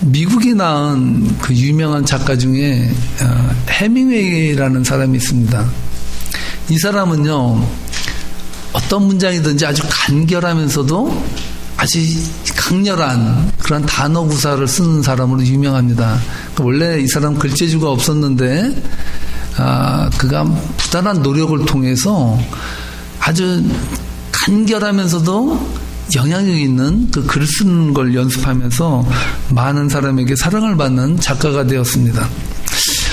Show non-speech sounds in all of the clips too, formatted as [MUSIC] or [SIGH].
미국이 낳은 그 유명한 작가 중에 어, 해밍웨이라는 사람이 있습니다. 이 사람은요 어떤 문장이든지 아주 간결하면서도 아주 강렬한 그런 단어 구사를 쓰는 사람으로 유명합니다. 원래 이 사람 글재주가 없었는데 아, 그가 부단한 노력을 통해서 아주 간결하면서도 영향력 있는 그 글 쓰는 걸 연습하면서 많은 사람에게 사랑을 받는 작가가 되었습니다.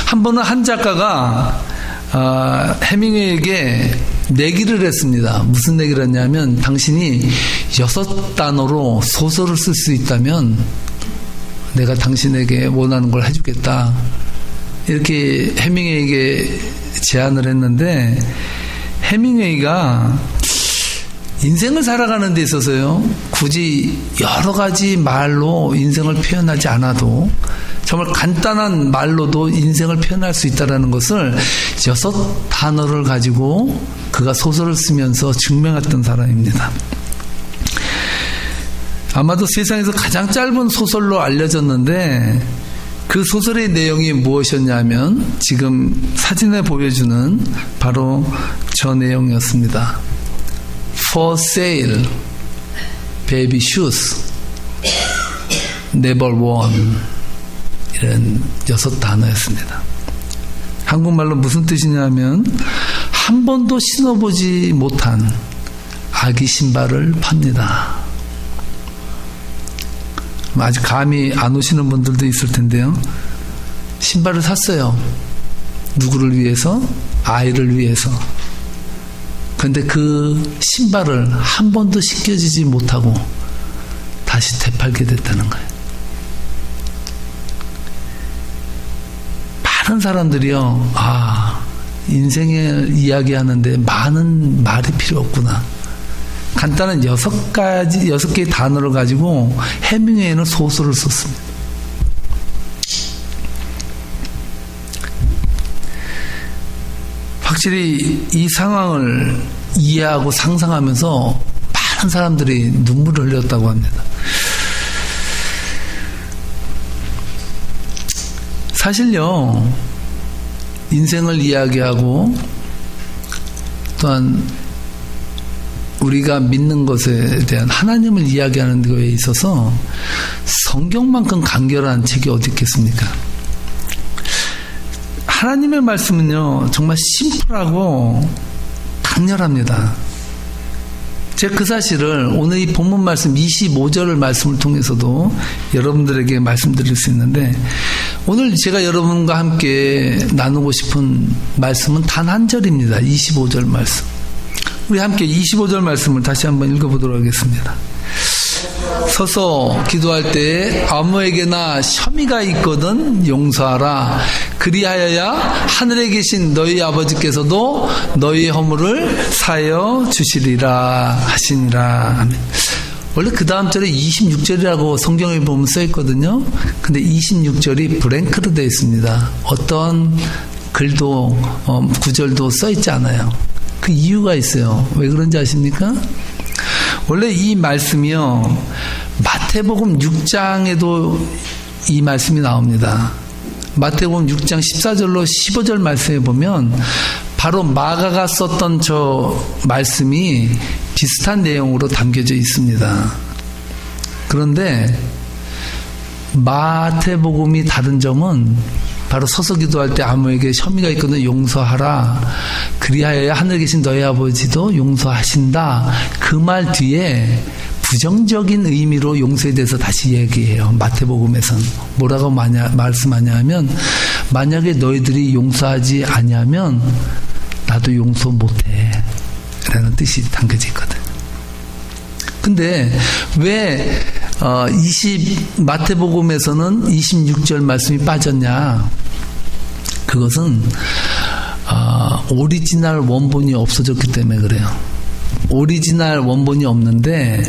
한 번은 한 작가가 아, 해밍웨이에게 내기를 했습니다. 무슨 내기를 했냐면 당신이 여섯 단어로 소설을 쓸 수 있다면 내가 당신에게 원하는 걸 해주겠다. 이렇게 해밍웨이에게 제안을 했는데 해밍웨이가 인생을 살아가는 데 있어서요, 굳이 여러 가지 말로 인생을 표현하지 않아도 정말 간단한 말로도 인생을 표현할 수 있다는 것을 여섯 단어를 가지고 그가 소설을 쓰면서 증명했던 사람입니다. 아마도 세상에서 가장 짧은 소설로 알려졌는데 그 소설의 내용이 무엇이었냐면 지금 사진에 보여주는 바로 저 내용이었습니다. For sale, baby shoes, never worn. 이런 여섯 단어였습니다. 한국말로 무슨 뜻이냐면 한 번도 신어보지 못한 아기 신발을 팝니다. 아직 감이 안 오시는 분들도 있을 텐데요. 신발을 샀어요. 누구를 위해서? 아이를 위해서. 근데 그 신발을 한 번도 신겨지지 못하고 다시 되팔게 됐다는 거예요. 많은 사람들이요, 아, 인생의 이야기하는데 많은 말이 필요 없구나. 간단한 여섯 가지, 여섯 개의 단어를 가지고 해밍웨이는 소설을 썼습니다. 확실히 이 상황을 이해하고 상상하면서 많은 사람들이 눈물을 흘렸다고 합니다. 사실요, 인생을 이야기하고 또한 우리가 믿는 것에 대한 하나님을 이야기하는 것에 있어서 성경만큼 간결한 책이 어디 있겠습니까? 하나님의 말씀은요, 정말 심플하고 강렬합니다. 제가 그 사실을 오늘 이 본문 말씀 25절을 말씀을 통해서도 여러분들에게 말씀드릴 수 있는데 오늘 제가 여러분과 함께 나누고 싶은 말씀은 단 한 절입니다. 25절 말씀. 우리 함께 25절 말씀을 다시 한번 읽어보도록 하겠습니다. 서서 기도할 때 아무에게나 혐의가 있거든 용서하라. 그리하여야 하늘에 계신 너희 아버지께서도 너희 허물을 사여 주시리라 하시니라. 아멘. 원래 그 다음 절에 26절이라고 성경에 보면 써 있거든요. 근데 26절이 브랭크로 되어 있습니다. 어떤 글도 어, 구절도 써 있지 않아요. 그 이유가 있어요. 왜 그런지 아십니까? 원래 이 말씀이요. 마태복음 6장에도 이 말씀이 나옵니다. 마태복음 6장 14절로 15절 말씀에 보면 바로 마가가 썼던 저 말씀이 비슷한 내용으로 담겨져 있습니다. 그런데 마태복음이 다른 점은 바로 서서 기도할 때 아무에게 혐의가 있거든 용서하라. 그리하여야 하늘에 계신 너희 아버지도 용서하신다. 그 말 뒤에 부정적인 의미로 용서에 대해서 다시 얘기해요. 마태복음에서는 뭐라고 마냐, 말씀하냐 하면 만약에 너희들이 용서하지 아니하면 나도 용서 못해. 라는 뜻이 담겨져 있거든. 근데 왜 어, 20 마태복음에서는 26절 말씀이 빠졌냐? 그것은 어, 오리지널 원본이 없어졌기 때문에 그래요. 오리지널 원본이 없는데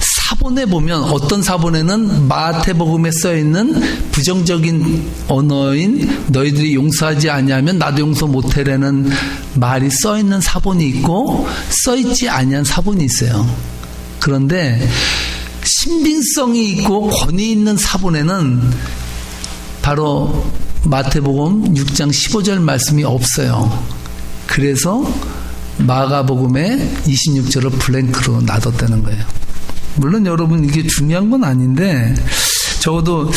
사본에 보면 어떤 사본에는 마태복음에 써 있는 부정적인 언어인 너희들이 용서하지 아니하면 나도 용서 못해라는 말이 써 있는 사본이 있고 써 있지 아니한 사본이 있어요. 그런데 신빙성이 있고 권위 있는 사본에는 바로 마태복음 6장 15절 말씀이 없어요. 그래서 마가복음의 26절을 블랭크로 놔뒀다는 거예요. 물론 여러분 이게 중요한 건 아닌데 적어도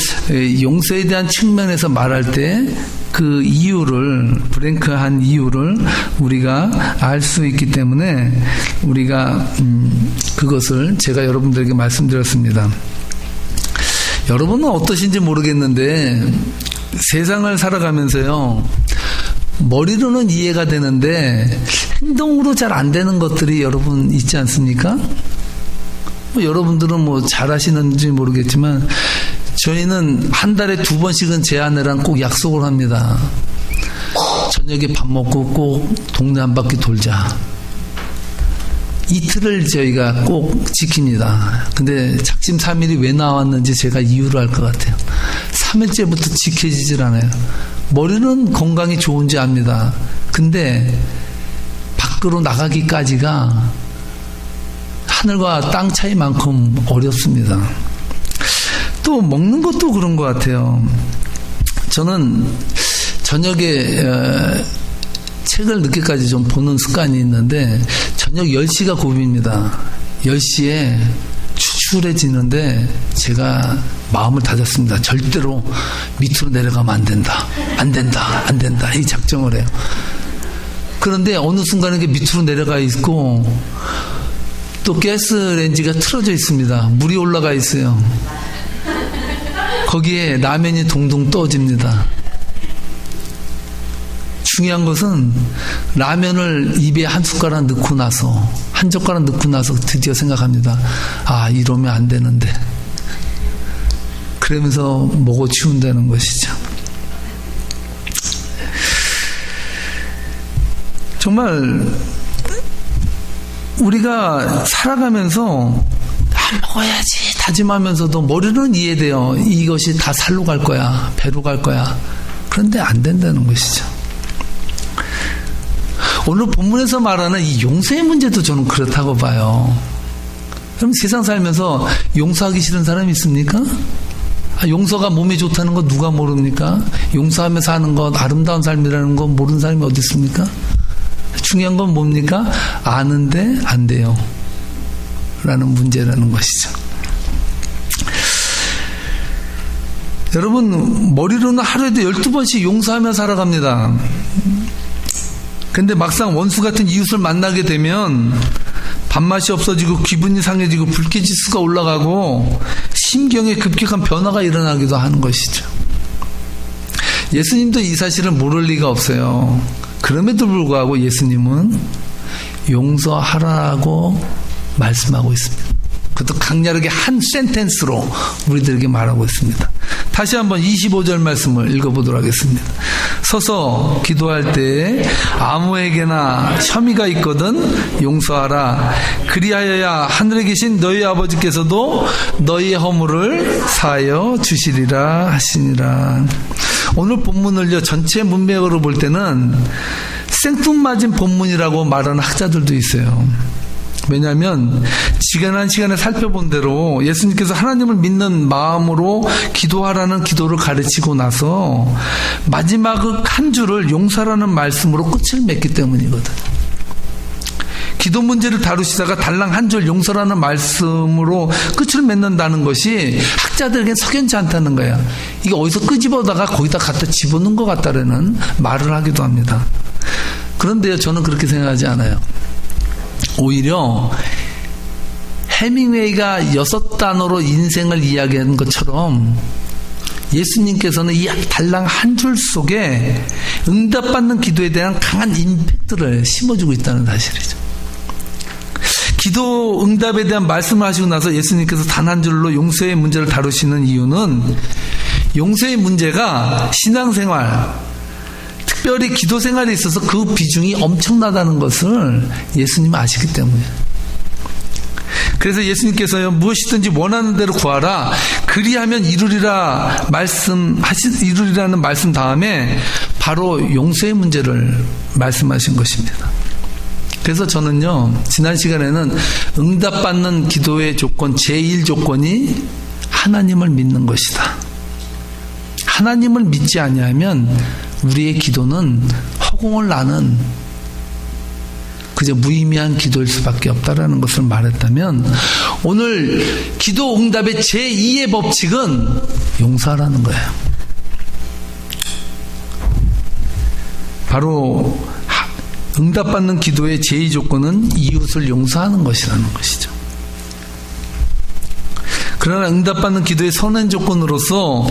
용서에 대한 측면에서 말할 때 그 이유를 브랭크한 이유를 우리가 알 수 있기 때문에 우리가 음 그것을 제가 여러분들에게 말씀드렸습니다. 여러분은 어떠신지 모르겠는데 세상을 살아가면서요 머리로는 이해가 되는데 행동으로 잘 안 되는 것들이 여러분 있지 않습니까? 뭐 여러분들은 뭐 잘하시는지 모르겠지만 저희는 한 달에 두 번씩은 제 아내랑 꼭 약속을 합니다. 저녁에 밥 먹고 꼭 동네 한 바퀴 돌자. 이틀을 저희가 꼭 지킵니다. 근데 작심 3일이 왜 나왔는지 제가 이유를 알 것 같아요. 3일째부터 지켜지질 않아요. 머리는 건강이 좋은지 압니다. 근데 밖으로 나가기까지가 하늘과 땅 차이만큼 어렵습니다. 또 먹는 것도 그런 것 같아요. 저는 저녁에 어, 책을 늦게까지 좀 보는 습관이 있는데 저녁 10시가 고비입니다. 10시에 추출해지는데 제가 마음을 다잡습니다. 절대로 밑으로 내려가면 안 된다. 안 된다. 안 된다. 이 작정을 해요. 그런데 어느 순간에 밑으로 내려가 있고 또 가스렌지가 틀어져 있습니다. 물이 올라가 있어요. 거기에 라면이 동동 떠집니다. 중요한 것은 라면을 입에 한 숟가락 넣고 나서 한 젓가락 넣고 나서 드디어 생각합니다. 아 이러면 안 되는데 그러면서 먹어 치운다는 것이죠. 정말 우리가 살아가면서 다 먹어야지 다짐하면서도 머리는 이해돼요. 이것이 다 살로 갈 거야, 배로 갈 거야. 그런데 안 된다는 것이죠. 오늘 본문에서 말하는 이 용서의 문제도 저는 그렇다고 봐요. 그럼 세상 살면서 용서하기 싫은 사람이 있습니까? 아, 용서가 몸에 좋다는 거 누가 모릅니까? 용서하며 사는 것, 아름다운 삶이라는 거 모르는 사람이 어디 있습니까? 중요한 건 뭡니까? 아는데 안 돼요. 라는 문제라는 것이죠. 여러분, 머리로는 하루에도 12번씩 용서하며 살아갑니다. 근데 막상 원수 같은 이웃을 만나게 되면 밥맛이 없어지고 기분이 상해지고 불쾌지수가 올라가고 심경에 급격한 변화가 일어나기도 하는 것이죠. 예수님도 이 사실을 모를 리가 없어요. 그럼에도 불구하고 예수님은 용서하라고 말씀하고 있습니다. 그것도 강렬하게 한 센텐스로 우리들에게 말하고 있습니다. 다시 한번 25절 말씀을 읽어보도록 하겠습니다. 서서 기도할 때 아무에게나 혐의가 있거든 용서하라. 그리하여야 하늘에 계신 너희 아버지께서도 너희의 허물을 사하여 주시리라 하시니라. 오늘 본문을요 전체 문맥으로 볼 때는 생뚱맞은 본문이라고 말하는 학자들도 있어요. 왜냐하면 지난한 시간에 살펴본 대로 예수님께서 하나님을 믿는 마음으로 기도하라는 기도를 가르치고 나서 마지막 그한 줄을 용서라는 말씀으로 끝을 맺기 때문이거든. 기도 문제를 다루시다가 달랑 한 줄 용서라는 말씀으로 끝을 맺는다는 것이 학자들에게 석연치 않다는 거야. 이게 어디서 끄집어다가 거기다 갖다 집어넣은 것 같다라는 말을 하기도 합니다. 그런데요, 저는 그렇게 생각하지 않아요. 오히려 해밍웨이가 여섯 단어로 인생을 이야기하는 것처럼 예수님께서는 이 달랑 한 줄 속에 응답받는 기도에 대한 강한 임팩트를 심어주고 있다는 사실이죠. 기도 응답에 대한 말씀을 하시고 나서 예수님께서 단 한 줄로 용서의 문제를 다루시는 이유는 용서의 문제가 신앙생활, 특별히 기도 생활에 있어서 그 비중이 엄청나다는 것을 예수님은 아시기 때문에. 그래서 예수님께서요, 무엇이든지 원하는 대로 구하라. 그리하면 이루리라 말씀하시, 이루리라는 말씀 다음에 바로 용서의 문제를 말씀하신 것입니다. 그래서 저는요, 지난 시간에는 응답받는 기도의 조건, 제1 조건이 하나님을 믿는 것이다. 하나님을 믿지 아니하면 우리의 기도는 허공을 나는 그저 무의미한 기도일 수밖에 없다라는 것을 말했다면 오늘 기도 응답의 제2의 법칙은 용서하라는 거예요. 바로 응답받는 기도의 제2 조건은 이웃을 용서하는 것이라는 것이죠. 그러나 응답받는 기도의 선행 조건으로서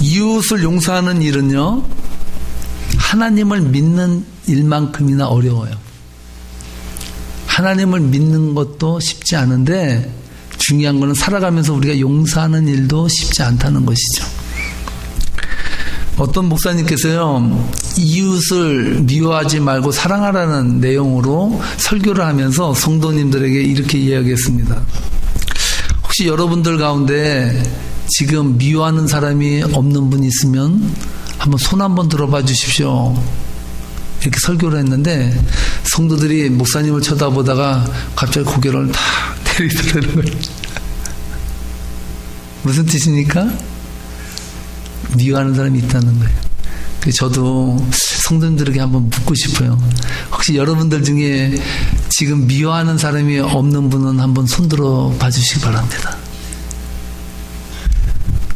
이웃을 용서하는 일은요, 하나님을 믿는 일만큼이나 어려워요. 하나님을 믿는 것도 쉽지 않은데 중요한 것은 살아가면서 우리가 용서하는 일도 쉽지 않다는 것이죠. 어떤 목사님께서요, 이웃을 미워하지 말고 사랑하라는 내용으로 설교를 하면서 성도님들에게 이렇게 이야기했습니다. 혹시 여러분들 가운데 지금 미워하는 사람이 없는 분 있으면 한번 손 한번 들어봐 주십시오. 이렇게 설교를 했는데 성도들이 목사님을 쳐다보다가 갑자기 고개를 다 [LAUGHS] 내리더라는 거예요. [LAUGHS] 무슨 뜻입니까? 미워하는 사람이 있다는 거예요. 저도 성도님들에게 한번 묻고 싶어요. 혹시 여러분들 중에 지금 미워하는 사람이 없는 분은 한번 손들어 봐주시기 바랍니다.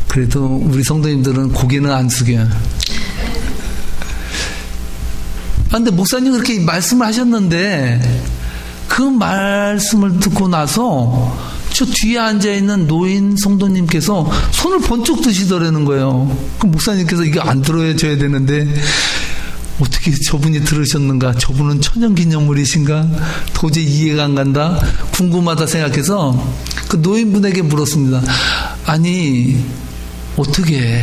그래도 우리 성도님들은 고개는 안 숙여요. 아, 근데 목사님 그렇게 말씀을 하셨는데 그 말씀을 듣고 나서 저 뒤에 앉아 있는 노인 성도님께서 손을 번쩍 드시더라는 거예요. 그 목사님께서 이거 안 들어줘야 되는데 어떻게 저분이 들으셨는가? 저분은 천연기념물이신가? 도저히 이해가 안 간다? 궁금하다 생각해서 그 노인분에게 물었습니다. 아니, 어떻게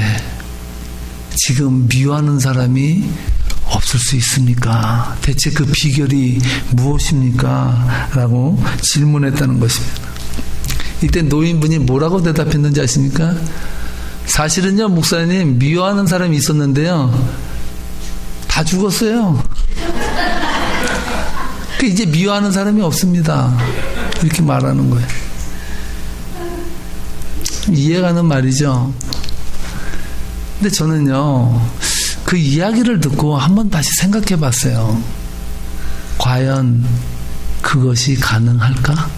지금 미워하는 사람이 없을 수 있습니까? 대체 그 비결이 무엇입니까? 라고 질문했다는 것입니다. 이때 노인분이 뭐라고 대답했는지 아십니까? 사실은요, 목사님, 미워하는 사람이 있었는데요. 다 죽었어요. 그 이제 미워하는 사람이 없습니다. 이렇게 말하는 거예요. 이해가는 말이죠. 근데 저는요, 그 이야기를 듣고 한번 다시 생각해 봤어요. 과연 그것이 가능할까?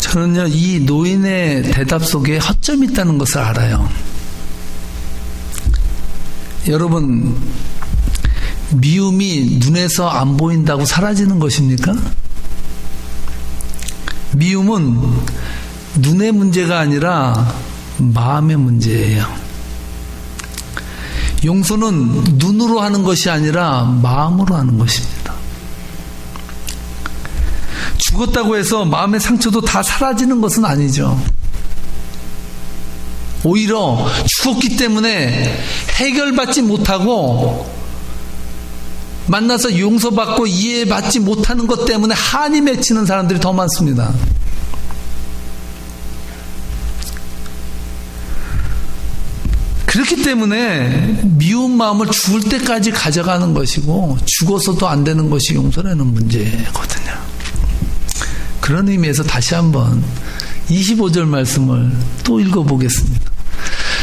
저는요, 이 노인의 대답 속에 허점이 있다는 것을 알아요. 여러분, 미움이 눈에서 안 보인다고 사라지는 것입니까? 미움은 눈의 문제가 아니라 마음의 문제예요. 용서는 눈으로 하는 것이 아니라 마음으로 하는 것입니다. 죽었다고 해서 마음의 상처도 다 사라지는 것은 아니죠. 오히려 죽었기 때문에 해결받지 못하고 만나서 용서받고 이해받지 못하는 것 때문에 한이 맺히는 사람들이 더 많습니다. 그렇기 때문에 미운 마음을 죽을 때까지 가져가는 것이고 죽어서도 안 되는 것이 용서라는 문제거든요. 그런 의미에서 다시 한번 25절 말씀을 또 읽어보겠습니다.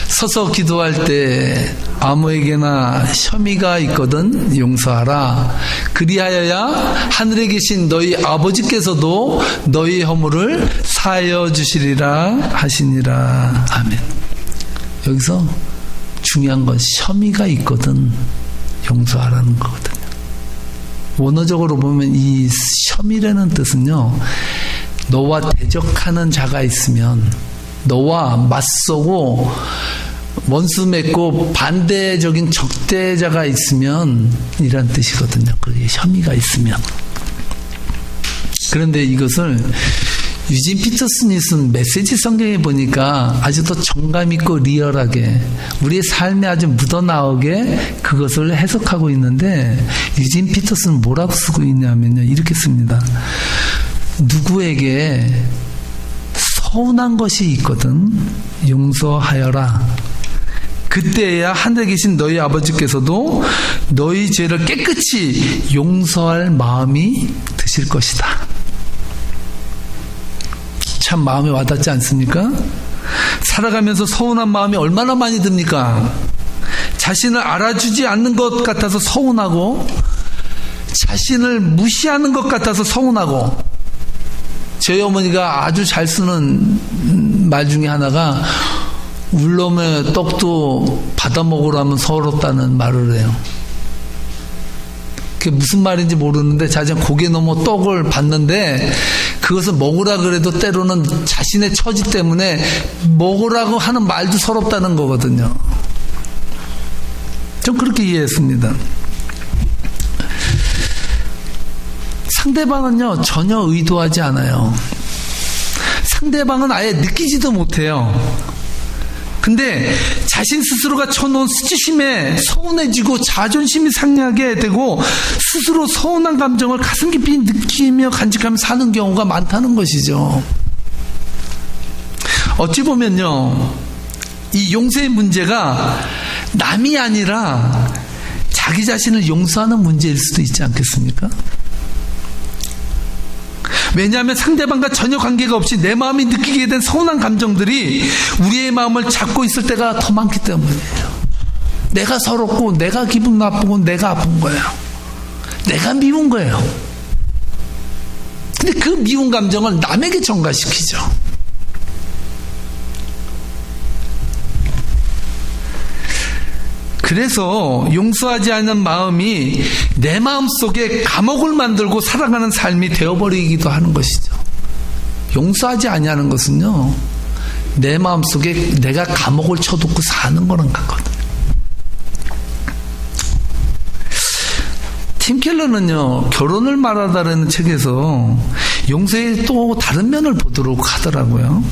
서서 기도할 때 아무에게나 혐의가 있거든 용서하라. 그리하여야 하늘에 계신 너희 아버지께서도 너희 허물을 사여 주시리라 하시니라. 아멘. 여기서 중요한 건 혐의가 있거든 용서하라는 거거든요. 원어적으로 보면 이 혐의라는 뜻은요, 너와 대적하는 자가 있으면, 너와 맞서고, 원수 맺고 반대적인 적대자가 있으면, 이란 뜻이거든요. 그게 혐의가 있으면. 그런데 이것을 유진 피터슨이 쓴 메시지 성경에 보니까 더 정감 있고 리얼하게 우리의 삶에 아주 묻어나오게 그것을 해석하고 있는데 유진 피터슨은 뭐라고 쓰고 있냐면요 이렇게 씁니다. 누구에게 서운한 것이 있거든 용서하여라. 그때야 하늘에 계신 너희 아버지께서도 너희 죄를 깨끗이 용서할 마음이 드실 것이다. 참 마음에 와닿지 않습니까? 살아가면서 서운한 마음이 얼마나 많이 듭니까? 자신을 알아주지 않는 것 같아서 서운하고 자신을 무시하는 것 같아서 서운하고 저희 어머니가 아주 잘 쓰는 말 중에 하나가 울놈의 떡도 받아 먹으라면 서럽다는 말을 해요. 그게 무슨 말인지 모르는데 자기 고개 넘어 떡을 받는데 그것을 먹으라 그래도 때로는 자신의 처지 때문에 먹으라고 하는 말도 서럽다는 거거든요. 좀 그렇게 이해했습니다. 상대방은요, 전혀 의도하지 않아요. 상대방은 아예 느끼지도 못해요. 근데 자신 스스로가 쳐놓은 수치심에 서운해지고 자존심이 상하게 되고 스스로 서운한 감정을 가슴 깊이 느끼며 간직하며 사는 경우가 많다는 것이죠. 어찌 보면요, 이 용서의 문제가 남이 아니라 자기 자신을 용서하는 문제일 수도 있지 않겠습니까? 왜냐하면 상대방과 전혀 관계가 없이 내 마음이 느끼게 된 서운한 감정들이 우리의 마음을 잡고 있을 때가 더 많기 때문이에요. 내가 서럽고, 내가 기분 나쁘고, 내가 아픈 거예요. 내가 미운 거예요. 근데 그 미운 감정을 남에게 전가시키죠. 그래서 용서하지 않는 마음이 내 마음 속에 감옥을 만들고 살아가는 삶이 되어버리기도 하는 것이죠. 용서하지 아니하는 것은요, 내 마음 속에 내가 감옥을 쳐놓고 사는 거랑 같거든. 팀 켈러는요, 결혼을 말하다라는 책에서 용서의 또 다른 면을 보도록 하더라고요.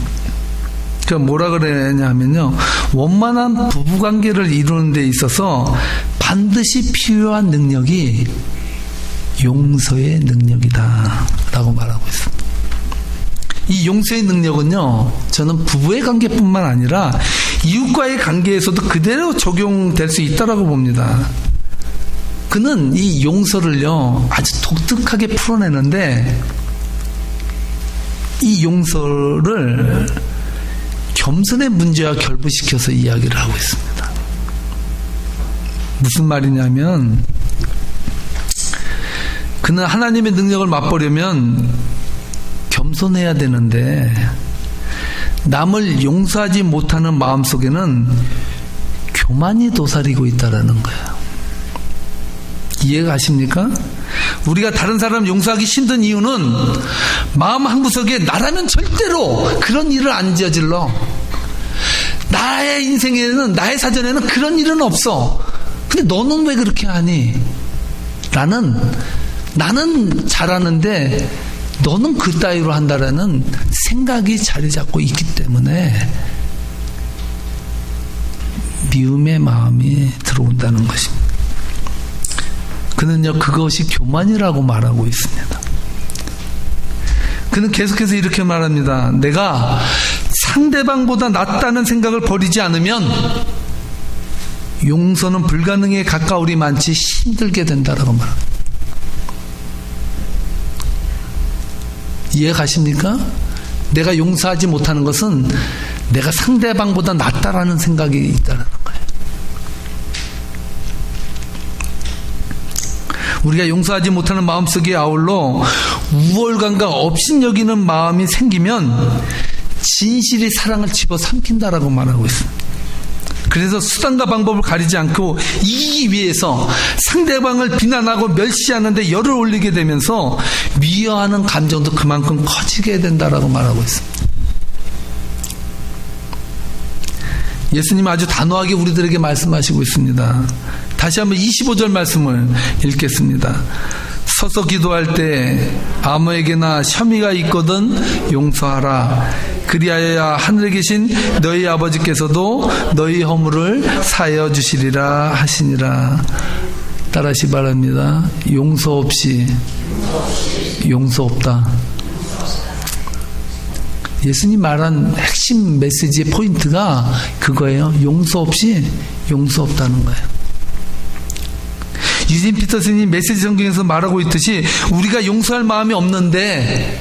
그 뭐라 그러냐 하면요. 원만한 부부 관계를 이루는 데 있어서 반드시 필요한 능력이 용서의 능력이다. 라고 말하고 있습니다. 이 용서의 능력은요, 저는 부부의 관계뿐만 아니라 이웃과의 관계에서도 그대로 적용될 수 있다라고 봅니다. 그는 이 용서를요, 아주 독특하게 풀어내는데, 이 용서를 겸손의 문제와 결부시켜서 이야기를 하고 있습니다. 무슨 말이냐면 그는 하나님의 능력을 맛보려면 겸손해야 되는데 남을 용서하지 못하는 마음 속에는 교만이 도사리고 있다라는 거예요. 이해가 가십니까? 우리가 다른 사람 용서하기 힘든 이유는 마음 한 구석에 나라면 절대로 그런 일을 안 저질러. 나의 인생에는, 나의 사전에는 그런 일은 없어. 근데 너는 왜 그렇게 하니? 나는, 나는 잘하는데 너는 그 따위로 한다라는 생각이 자리 잡고 있기 때문에 미움의 마음이 들어온다는 것입니다. 그는요, 그것이 교만이라고 말하고 있습니다. 그는 계속해서 이렇게 말합니다. 내가 상대방보다 낫다는 생각을 버리지 않으면 용서는 불가능에 가까우리 많지 힘들게 된다라고 말합니다. 이해 가십니까? 내가 용서하지 못하는 것은 내가 상대방보다 낫다라는 생각이 있다는 우리가 용서하지 못하는 마음속에 아울러 우월감과 업신여기는 마음이 생기면 진실이 사랑을 집어삼킨다라고 말하고 있습니다. 그래서 수단과 방법을 가리지 않고 이기기 위해서 상대방을 비난하고 멸시하는데 열을 올리게 되면서 미워하는 감정도 그만큼 커지게 된다라고 말하고 있습니다. 예수님 아주 단호하게 우리들에게 말씀하시고 있습니다. 다시 한번 25절 말씀을 읽겠습니다. 서서 기도할 때 아무에게나 혐의가 있거든 용서하라. 그리하여야 하늘에 계신 너희 아버지께서도 너희 허물을 사여 주시리라 하시니라. 따라시 바랍니다. 용서 없이 용서 없다. 예수님 말한 핵심 메시지의 포인트가 그거예요. 용서 없이 용서 없다는 거예요. 유진 피터슨이 메시지 성경에서 말하고 있듯이 우리가 용서할 마음이 없는데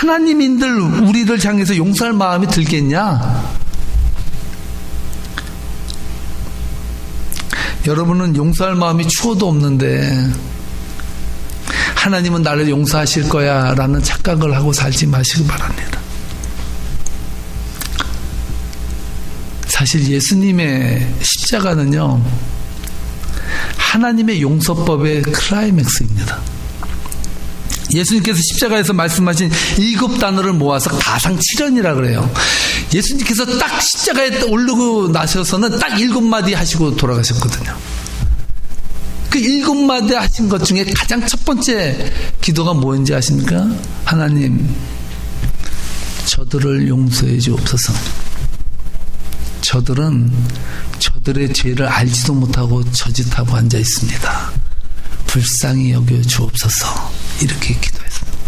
하나님인들 우리를 향해서 용서할 마음이 들겠냐? 여러분은 용서할 마음이 추워도 없는데 하나님은 나를 용서하실 거야 라는 착각을 하고 살지 마시기 바랍니다. 사실 예수님의 십자가는요, 하나님의 용서법의 클라이맥스입니다. 예수님께서 십자가에서 말씀하신 일곱 단어를 모아서 가상칠연이라 그래요. 예수님께서 딱 십자가에 오르고 나셔서는 딱 일곱 마디 하시고 돌아가셨거든요. 그 일곱 마디 하신 것 중에 가장 첫 번째 기도가 뭐인지 아십니까? 하나님, 저들을 용서해 주옵소서. 저들은 저들의 죄를 알지도 못하고 저짓하고 앉아 있습니다. 불쌍히 여겨 주옵소서. 이렇게 기도했습니다.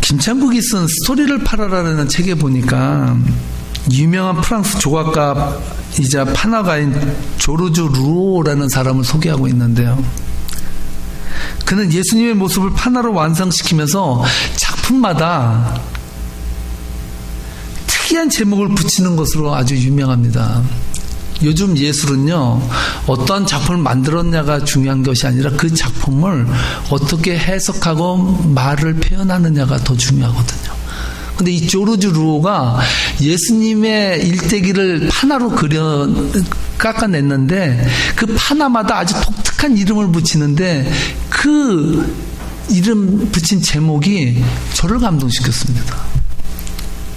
김창국이 쓴 스토리를 팔아라라는 책에 보니까 유명한 프랑스 조각가이자 판화가인 조르주 루오라는 사람을 소개하고 있는데요. 그는 예수님의 모습을 판화로 완성시키면서 작품마다 특이한 제목을 붙이는 것으로 아주 유명합니다. 요즘 예술은요, 어떠한 작품을 만들었냐가 중요한 것이 아니라 그 작품을 어떻게 해석하고 말을 표현하느냐가 더 중요하거든요. 근데 이 조르주 루오가 예수님의 일대기를 판화로 그려 깎아냈는데 그 판화마다 아주 독특한 이름을 붙이는데 그 이름 붙인 제목이 저를 감동시켰습니다.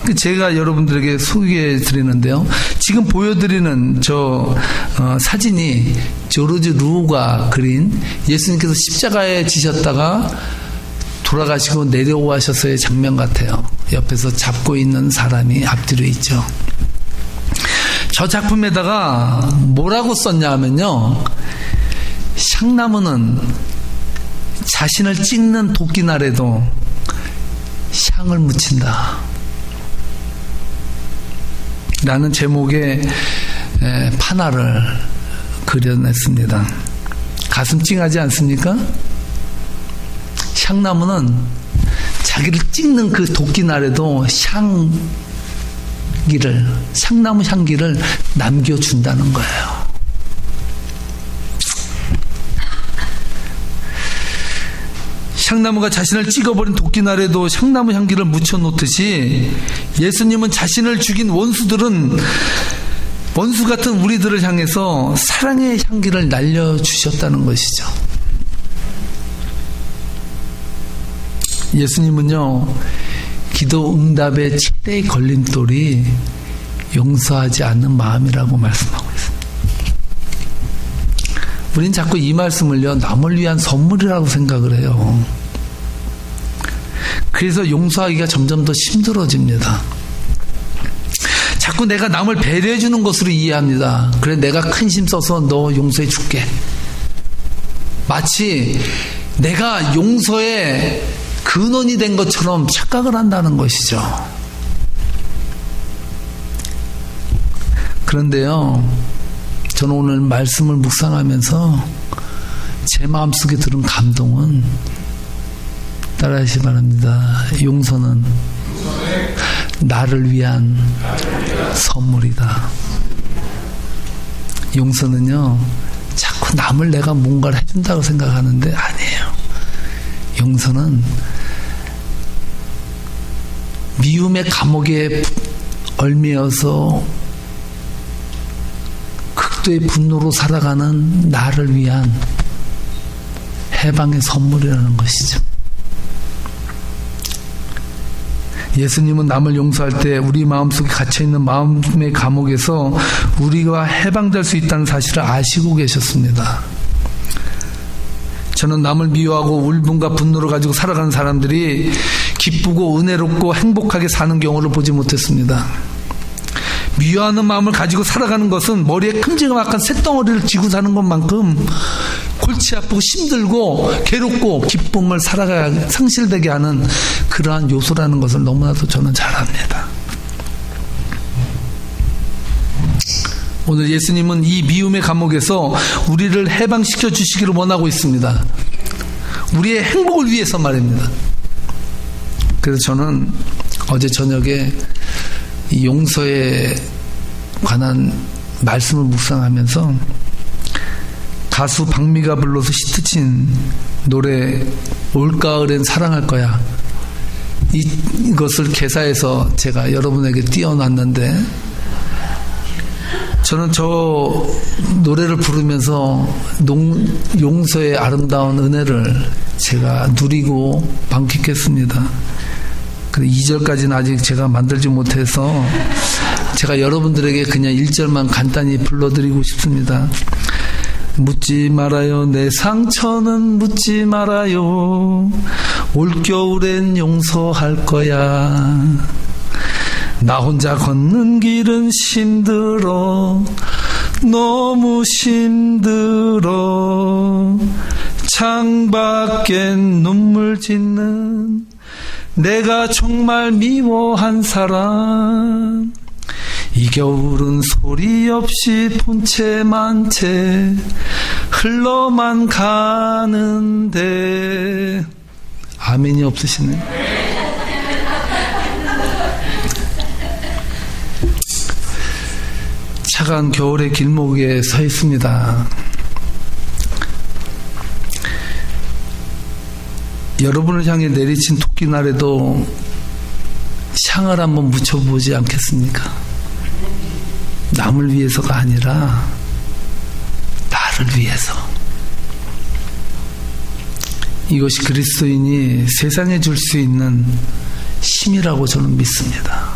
그 제가 여러분들에게 소개해 드리는데요. 지금 보여드리는 저 어, 사진이 조르즈 루가 그린 예수님께서 십자가에 지셨다가 돌아가시고 내려오셔서의 장면 같아요. 옆에서 잡고 있는 사람이 앞뒤로 있죠. 저 작품에다가 뭐라고 썼냐 하면요. 샹나무는 자신을 찍는 도끼날에도 향을 묻힌다. 라는 제목의 판화를 그려냈습니다. 가슴 찡하지 않습니까? 향나무는 자기를 찍는 그 도끼날에도 향기를, 향나무 향기를 남겨준다는 거예요. 향나무가 자신을 찍어버린 도끼날에도 향나무 향기를 묻혀놓듯이 예수님은 자신을 죽인 원수들은 원수 같은 우리들을 향해서 사랑의 향기를 날려주셨다는 것이죠. 예수님은요, 기도 응답의 최대의 걸림돌이 용서하지 않는 마음이라고 말씀하고. 우린 자꾸 이 말씀을요, 남을 위한 선물이라고 생각을 해요. 그래서 용서하기가 점점 더 힘들어집니다. 자꾸 내가 남을 배려해 주는 것으로 이해합니다. 그래, 내가 큰 힘 써서 너 용서해 줄게. 마치 내가 용서의 근원이 된 것처럼 착각을 한다는 것이죠. 그런데요, 저는 오늘 말씀을 묵상하면서 제 마음속에 들은 감동은 따라하시 바랍니다. 용서는 나를 위한 선물이다. 용서는요, 자꾸 남을 내가 뭔가를 해준다고 생각하는데 아니에요. 용서는 미움의 감옥에 얼미어서 극도의 분노로 살아가는 나를 위한 해방의 선물이라는 것이죠. 예수님은 남을 용서할 때 우리 마음속에 갇혀있는 마음의 감옥에서 우리가 해방될 수 있다는 사실을 아시고 계셨습니다. 저는 남을 미워하고 울분과 분노를 가지고 살아가는 사람들이 기쁘고 은혜롭고 행복하게 사는 경우를 보지 못했습니다. 미워하는 마음을 가지고 살아가는 것은 머리에 큼지막한 쇳덩어리를 쥐고 사는 것만큼 골치 아프고 힘들고 괴롭고 기쁨을 살아가야 상실되게 하는 그러한 요소라는 것을 너무나도 저는 잘 압니다. 오늘 예수님은 이 미움의 감옥에서 우리를 해방시켜 주시기를 원하고 있습니다. 우리의 행복을 위해서 말입니다. 그래서 저는 어제 저녁에 이 용서에 관한 말씀을 묵상하면서 가수 박미가 불러서 히트친 노래 올가을엔 사랑할 거야 이- 이것을 개사해서 제가 여러분에게 띄워놨는데 저는 저 노래를 부르면서 농, 용서의 아름다운 은혜를 제가 누리고 만끽했습니다. 그 2절까지는 아직 제가 만들지 못해서 제가 여러분들에게 그냥 1절만 간단히 불러드리고 싶습니다. 묻지 말아요. 내 상처는 묻지 말아요. 올겨울엔 용서할 거야. 나 혼자 걷는 길은 힘들어. 너무 힘들어. 창밖엔 눈물 짓는 내가 정말 미워한 사람. 이 겨울은 소리 없이 본체만 채 흘러만 가는데 아멘이 없으시네. 차가운 겨울의 길목에 서 있습니다. 여러분을 향해 내리친 토끼날에도 향을 한번 묻혀보지 않겠습니까? 남을 위해서가 아니라 나를 위해서. 이것이 그리스도인이 세상에 줄 수 있는 힘이라고 저는 믿습니다.